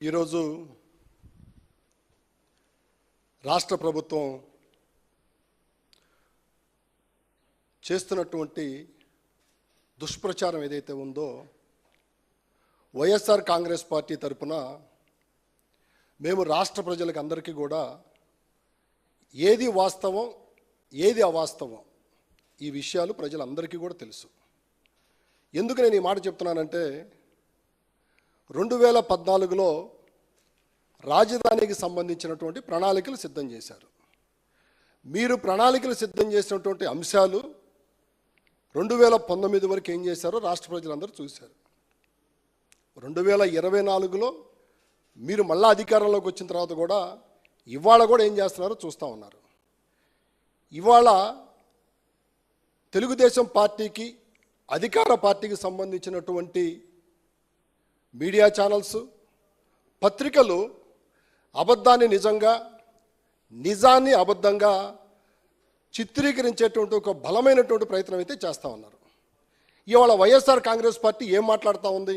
ఈరోజు రాష్ట్ర ప్రభుత్వం చేస్తున్నటువంటి దుష్ప్రచారం ఏదైతే ఉందో వైఎస్ఆర్ కాంగ్రెస్ పార్టీ తరపున మేము రాష్ట్ర ప్రజలకు అందరికీ కూడా ఏది వాస్తవం ఏది అవాస్తవం ఈ విషయాలు ప్రజలందరికీ కూడా తెలుసు. ఎందుకు నేను ఈ మాట చెప్తున్నానంటే రెండు వేల పద్నాలుగులో రాజధానికి సంబంధించినటువంటి ప్రణాళికలు సిద్ధం చేశారు. మీరు ప్రణాళికలు సిద్ధం చేసినటువంటి అంశాలు రెండు వేల పంతొమ్మిది వరకు ఏం చేశారో రాష్ట్ర ప్రజలందరూ చూశారు. రెండు వేల ఇరవై నాలుగులో మీరు మళ్ళా అధికారంలోకి వచ్చిన తర్వాత కూడా ఇవాళ కూడా ఏం చేస్తున్నారో చూస్తూ ఉన్నారు. ఇవాళ తెలుగుదేశం పార్టీకి అధికార పార్టీకి సంబంధించినటువంటి మీడియా ఛానల్స్ పత్రికలు అబద్ధాన్ని నిజంగా నిజాన్ని అబద్ధంగా చిత్రీకరించేటువంటి ఒక బలమైనటువంటి ప్రయత్నం అయితే చేస్తూ ఉన్నారు. ఇవాళ వైఎస్ఆర్ కాంగ్రెస్ పార్టీ ఏం మాట్లాడుతూ ఉంది?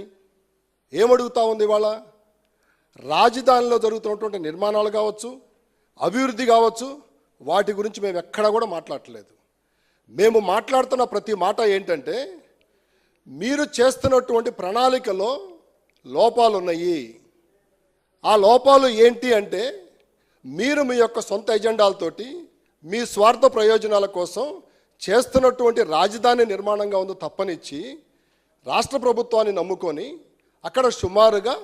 ఏమడుగుతూ ఉంది ఇవాళ? రాజధానిలో జరుగుతున్నటువంటి నిర్మాణాలు కావచ్చు అభివృద్ధి కావచ్చు వాటి గురించి మేము ఎక్కడా కూడా మాట్లాడట్లేదు మేము మాట్లాడుతున్న ప్రతి మాట ఏంటంటే మీరు చేస్తున్నటువంటి ప్రణాళికలో లోపాలు ఉన్నాయి ఆ లోపాలు ఏంటి అంటే మీరు మీ యొక్క సొంత ఎజెండాలతోటి మీ స్వార్థ ప్రయోజనాల కోసం చేస్తున్నటువంటి రాజధాని నిర్మాణంగా ఉందో తప్పనిచ్చి రాష్ట్ర ప్రభుత్వాన్ని నమ్ముకొని అక్కడ సుమారుగా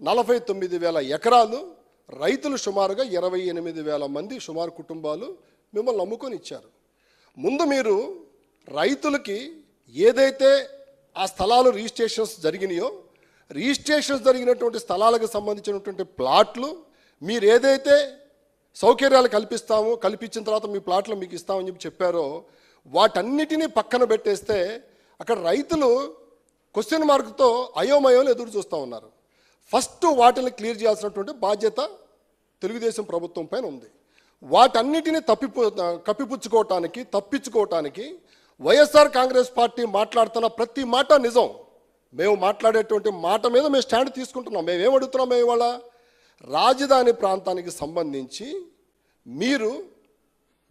నలభై తొమ్మిది వేల ఎకరాలు రైతులు సుమారుగా ఇరవై ఎనిమిది వేల మంది సుమారు కుటుంబాలు మిమ్మల్ని నమ్ముకొని ఇచ్చారు. ముందు మీరు రైతులకి ఏదైతే ఆ స్థలాలు రిజిస్ట్రేషన్స్ జరిగినాయో రిజిస్ట్రేషన్స్ జరిగినటువంటి స్థలాలకు సంబంధించినటువంటి ప్లాట్లు మీరు ఏదైతే సౌకర్యాలు కల్పిస్తాము కల్పించిన తర్వాత మీ ప్లాట్లు మీకు ఇస్తామని చెప్పి చెప్పారో వాటన్నిటినీ పక్కన పెట్టేస్తే అక్కడ రైతులు క్వశ్చన్ మార్క్తో అయోమయంలో ఎదురు చూస్తూ ఉన్నారు. ఫస్ట్ వాటిని క్లియర్ చేయాల్సినటువంటి బాధ్యత తెలుగుదేశం ప్రభుత్వం పైన ఉంది. వాటన్నిటిని తప్పిపు కప్పిపుచ్చుకోవటానికి తప్పించుకోవటానికి వైఎస్ఆర్ కాంగ్రెస్ పార్టీ మాట్లాడుతున్న ప్రతి మాట నిజం. మేము మాట్లాడేటువంటి మాట మీద మేము స్టాండ్ తీసుకుంటున్నాం. మేము ఏం అడుగుతున్నాం? మేము ఇవాళ రాజధాని ప్రాంతానికి సంబంధించి మీరు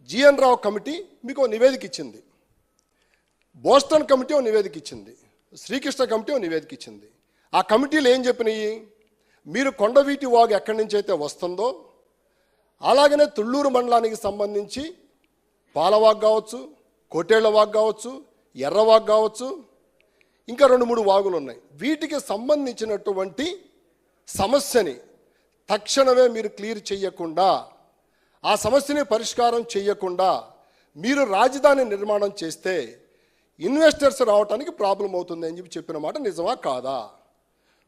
జిఎన్ రావు కమిటీ మీకు నివేదిక ఇచ్చింది. బోస్టన్ కమిటీ ఒక నివేదిక ఇచ్చింది. శ్రీకృష్ణ కమిటీ ఒక నివేదిక ఇచ్చింది. ఆ కమిటీలు ఏం చెప్పినాయి? మీరు కొండవీటి వాగు ఎక్కడి నుంచి అయితే వస్తుందో అలాగనే తుళ్ళూరు మండలానికి సంబంధించి పాలవాగ్ కావచ్చు కోటేళ్ళ వాగ్ కావచ్చు ఎర్రవాగ్ కావచ్చు ఇంకా రెండు మూడు వాగులు ఉన్నాయి వీటికి సంబంధించినటువంటి సమస్యని తక్షణమే మీరు క్లియర్ చేయకుండా ఆ సమస్యని పరిష్కారం చేయకుండా మీరు రాజధాని నిర్మాణం చేస్తే ఇన్వెస్టర్స్ రావడానికి ప్రాబ్లం అవుతుంది అని చెప్పి చెప్పిన మాట నిజమా కాదా?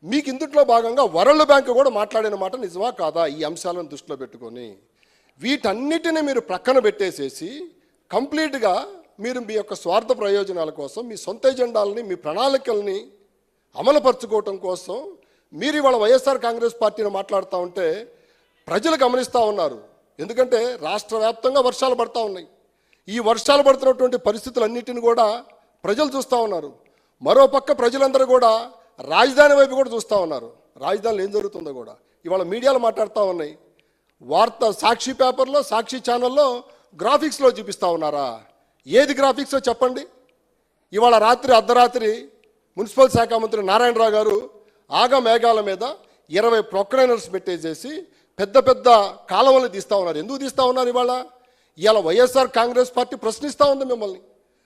మీకు ఇందుట్లో భాగంగా వరల్డ్ బ్యాంక్ కూడా మాట్లాడిన మాట నిజమా కాదా ఈ అంశాలను దృష్టిలో పెట్టుకొని? వీటన్నిటిని మీరు ప్రక్కన పెట్టేసేసి కంప్లీట్గా మీరు మీ యొక్క స్వార్థ ప్రయోజనాల కోసం మీ సొంత ఎజెండాలని మీ ప్రణాళికల్ని అమలుపరుచుకోవటం కోసం మీరు ఇవాళ వైఎస్ఆర్ కాంగ్రెస్ పార్టీని మాట్లాడుతూ ఉంటే ప్రజలు గమనిస్తూ ఉన్నారు. ఎందుకంటే రాష్ట్ర వ్యాప్తంగా వర్షాలు పడతా ఉన్నాయి. ఈ వర్షాలు పడుతున్నటువంటి పరిస్థితులన్నిటిని కూడా ప్రజలు చూస్తూ ఉన్నారు. మరోపక్క ప్రజలందరూ కూడా రాజధాని వైపు కూడా చూస్తూ ఉన్నారు. రాజధానిలో ఏం జరుగుతుందో కూడా. ఇవాళ మీడియాలో మాట్లాడుతూ ఉన్నాయి. వార్త సాక్షి పేపర్లో సాక్షి ఛానల్లో గ్రాఫిక్స్లో చూపిస్తూ ఉన్నారా? ఏది గ్రాఫిక్సో చెప్పండి? ఇవాళ రాత్రి అర్ధరాత్రి మున్సిపల్ శాఖ మంత్రి నారాయణరావు గారు ఆగ మేఘాల మీద ఇరవై ప్రొక్లైనర్స్ పెట్టేసేసి పెద్ద పెద్ద కాలువలు తీస్తూ ఉన్నారు. ఎందుకు తీస్తూ ఉన్నారు ఇవాళ? ఇవాళ వైఎస్ఆర్ కాంగ్రెస్ పార్టీ ప్రశ్నిస్తూ ఉంది మిమ్మల్ని.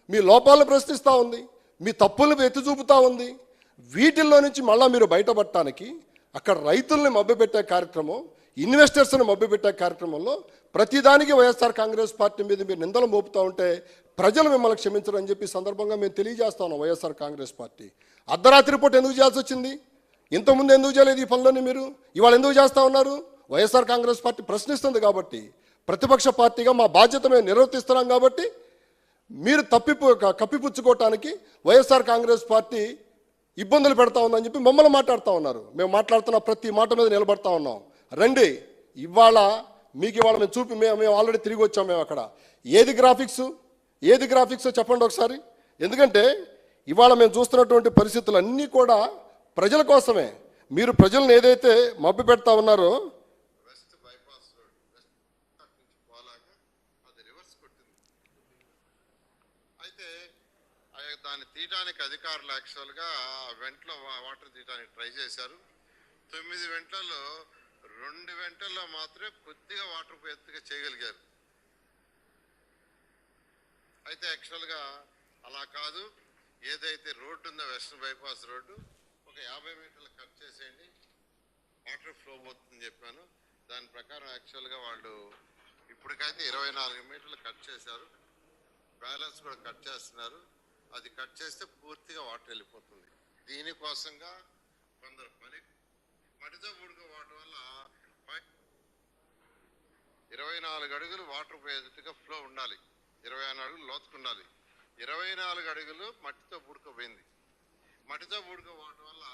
మీ లోపాలను ప్రశ్నిస్తూ ఉంది. మీ తప్పులను ఎత్తి చూపుతూ ఉంది. వీటిల్లో నుంచి మళ్ళీ మీరు బయటపడటానికి అక్కడ రైతుల్ని మభ్యపెట్టే కార్యక్రమం ఇన్వెస్టర్స్ని మభ్యపెట్టే కార్యక్రమంలో ప్రతిదానికి వైఎస్ఆర్ కాంగ్రెస్ పార్టీ మీద మీరు నిందలు మోపుతూ ఉంటే ప్రజలు మిమ్మల్ని క్షమించరు అని చెప్పి సందర్భంగా మేము తెలియజేస్తాను వైఎస్ఆర్ కాంగ్రెస్ పార్టీ. అర్ధరాత్రి పూట ఎందుకు చేయాల్సి వచ్చింది? ఇంతకుముందు ఎందుకు చేయలేదు ఈ పనులని మీరు? ఇవాళ ఎందుకు చేస్తూ ఉన్నారు? వైఎస్ఆర్ కాంగ్రెస్ పార్టీ ప్రశ్నిస్తుంది కాబట్టి ప్రతిపక్ష పార్టీగా మా బాధ్యత మేము నిర్వర్తిస్తున్నాం కాబట్టి మీరు తప్పిపు కప్పిపుచ్చుకోవటానికి వైఎస్ఆర్ కాంగ్రెస్ పార్టీ ఇబ్బందులు పెడతా ఉందని చెప్పి మమ్మల్ని మాట్లాడుతూ ఉన్నారు. మేము మాట్లాడుతున్న ప్రతి మాట మీద నిలబడతా ఉన్నాం. రండి ఇవాళ మీకు ఇవాళ మేము చూపి మేము మేము ఆల్రెడీ తిరిగి వచ్చాం మేము అక్కడ. ఏది గ్రాఫిక్స్? ఏది గ్రాఫిక్స్ చెప్పండి ఒకసారి? ఎందుకంటే ఇవాళ మేము చూస్తున్నటువంటి పరిస్థితులు అన్నీ కూడా ప్రజల కోసమే. మీరు ప్రజలను ఏదైతే మబ్బు పెడతా ఉన్నారో బైపాస్ పోలాగా అది రివర్స్ కొట్టింది అయితే ఆ దాన్ని తీయడానికి అధికారులు యాక్చువల్గా వెంటలో వాటర్ తీయడానికి ట్రై చేశారు. తొమ్మిది వెంటల్లో రెండు వెంటల్లో మాత్రమే కొద్దిగా వాటర్ ఎత్తుగా చేయగలిగారు. అయితే యాక్చువల్గా అలా కాదు. ఏదైతే రోడ్డు ఉందో వెస్ట్రన్ బైపాస్ రోడ్డు ఒక యాభై మీటర్లు కట్ చేసేయండి. వాటర్ ఫ్లో పోతుందని చెప్పాను. దాని ప్రకారం యాక్చువల్గా వాళ్ళు ఇప్పటికైతే ఇరవై నాలుగు మీటర్లు కట్ చేశారు. బ్యాలెన్స్ కూడా కట్ చేస్తున్నారు. అది కట్ చేస్తే పూర్తిగా వాటర్ వెళ్ళిపోతుంది. దీనికోసంగా కొందరు పని మడితో వాటి వల్ల పై- ఇరవై నాలుగు అడుగులు వాటర్ పోయేటట్టుగా ఫ్లో ఉండాలి. ఇరవై నాలుగు అడుగులు లోతుకుండాలి. ఇరవై నాలుగు అడుగులు మట్టితో పుడుకోపోయింది మట్టితో పుడుకోపోవడం వల్ల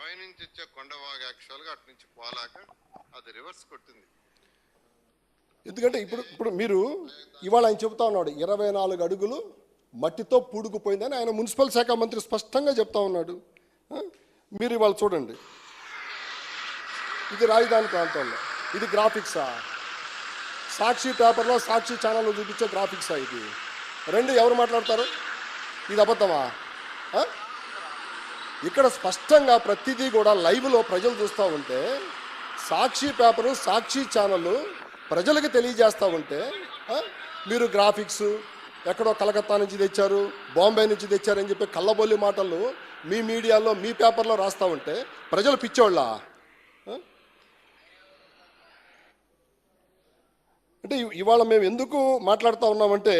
పైనుంచి వచ్చే కొండవాగ యాక్చువల్గా అటు నుంచి పోలాక అది రివర్స్ కొట్టింది. ఎందుకంటే ఇప్పుడు ఇప్పుడు మీరు ఇవాళ ఆయన చెబుతా ఉన్నాడు ఇరవై నాలుగు అడుగులు మట్టితో పూడుకుపోయిందని ఆయన మున్సిపల్ శాఖ మంత్రి స్పష్టంగా చెప్తా ఉన్నాడు. మీరు ఇవాళ చూడండి. ఇది రాజధాని ప్రాంతంలో. ఇది గ్రాఫిక్సా సాక్షి పేపర్లో సాక్షి ఛానల్లో చూపించే గ్రాఫిక్స్ ఇది. రెండు ఎవరు మాట్లాడతారు? ఇది అబద్ధమా? ఇక్కడ స్పష్టంగా ప్రతిదీ కూడా లైవ్లో ప్రజలు చూస్తూ ఉంటే సాక్షి పేపరు సాక్షి ఛానల్ ప్రజలకు తెలియజేస్తూ ఉంటే మీరు గ్రాఫిక్స్ ఎక్కడో కలకత్తా నుంచి తెచ్చారు బాంబే నుంచి తెచ్చారని చెప్పి కళ్ళబొల్లి మాటలు మీ మీడియాలో మీ పేపర్లో రాస్తూ ఉంటే ప్రజలు పిచ్చోళ్ళ? అంటే ఇవాళ మేము ఎందుకు మాట్లాడుతూ ఉన్నామంటే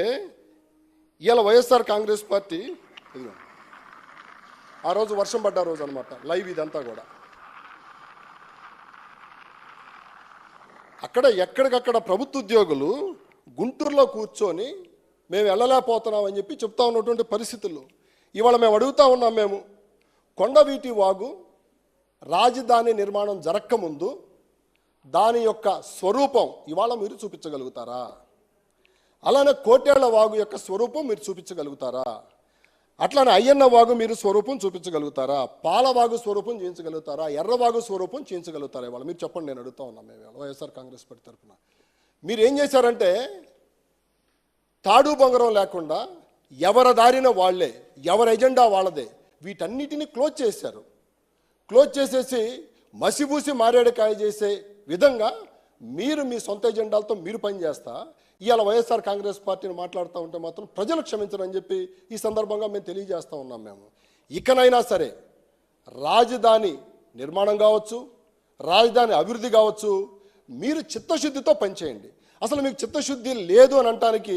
ఇవాళ వైఎస్ఆర్ కాంగ్రెస్ పార్టీ ఆ రోజు వర్షం పడ్డ రోజు అనమాట లైవ్ ఇదంతా కూడా. అక్కడ ఎక్కడికక్కడ ప్రభుత్వ ఉద్యోగులు గుంటూరులో కూర్చొని మేము వెళ్ళలేకపోతున్నామని చెప్పి చెప్తా ఉన్నటువంటి పరిస్థితులు ఇవాళ మేము అడుగుతా ఉన్నాం మేము కొండవీటి వాగు రాజధాని నిర్మాణం జరక్కముందు దాని యొక్క స్వరూపం ఇవాళ మీరు చూపించగలుగుతారా? అలానే కోటేళ్ళ వాగు యొక్క స్వరూపం మీరు చూపించగలుగుతారా? అట్లానే అయ్యన్న వాగు మీరు స్వరూపం చూపించగలుగుతారా? పాలవాగు స్వరూపం చేయించగలుగుతారా ఎర్రవాగు స్వరూపం చేయించగలుగుతారా ఇవాళ? మీరు చెప్పండి నేను అడుగుతా ఉన్నా మేము వైఎస్ఆర్ కాంగ్రెస్ పార్టీ తరఫున. మీరు ఏం చేశారంటే తాడు బొంగరం లేకుండా ఎవరి దారిన వాళ్ళే ఎవరి ఎజెండా వాళ్ళదే వీటన్నిటిని క్లోజ్ చేశారు. క్లోజ్ చేసేసి మసిబూసి మారేడుకాయ చేసే విధంగా మీరు మీ సొంత ఎజెండాలతో మీరు పనిచేస్తా ఇవాళ వైఎస్ఆర్ కాంగ్రెస్ పార్టీని మాట్లాడుతూ ఉంటే మాత్రం ప్రజలు క్షమించరని చెప్పి ఈ సందర్భంగా మేము తెలియజేస్తూ ఉన్నాం మేము. ఇకనైనా సరే రాజధాని నిర్మాణం కావచ్చు రాజధాని అభివృద్ధి కావచ్చు మీరు చిత్తశుద్ధితో పనిచేయండి. అసలు మీకు చిత్తశుద్ధి లేదు అని అంటానికి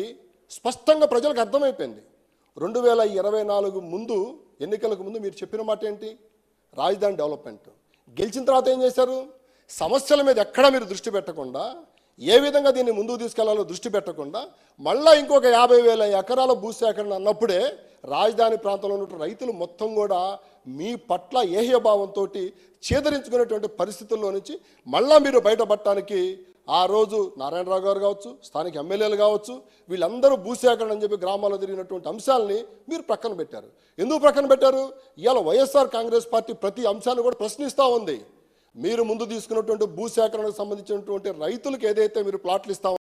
స్పష్టంగా ప్రజలకు అర్థమైపోయింది. రెండు వేల ఇరవై నాలుగు ముందు ఎన్నికలకు ముందు మీరు చెప్పిన మాట ఏంటి రాజధాని డెవలప్మెంట్. గెలిచిన తర్వాత ఏం చేశారు? సమస్యల మీద ఎక్కడ మీరు దృష్టి పెట్టకుండా ఏ విధంగా దీన్ని ముందుకు తీసుకెళ్ళాలో దృష్టి పెట్టకుండా మళ్ళా ఇంకొక యాభై వేల ఎకరాల భూసేకరణ అన్నప్పుడే రాజధాని ప్రాంతంలో ఉన్న రైతులు మొత్తం కూడా మీ పట్ల ఏహ్యభావంతో చేదరించుకునేటువంటి పరిస్థితుల్లో నుంచి మళ్ళా మీరు బయటపడటానికి ఆ రోజు నారాయణరావు గారు కావచ్చు స్థానిక ఎమ్మెల్యేలు కావచ్చు వీళ్ళందరూ భూసేకరణ అని చెప్పి గ్రామాల్లో జరిగినటువంటి అంశాలని మీరు ప్రక్కన పెట్టారు. ఎందుకు ప్రక్కన పెట్టారు? ఇవాళ వైఎస్ఆర్ కాంగ్రెస్ పార్టీ ప్రతి అంశాన్ని కూడా ప్రశ్నిస్తూ ఉంది. మీరు ముందు తీసుకున్నటువంటి భూసేకరణకు సంబంధించినటువంటి రైతులకు ఏదైతే మీరు ప్లాట్లు ఇస్తా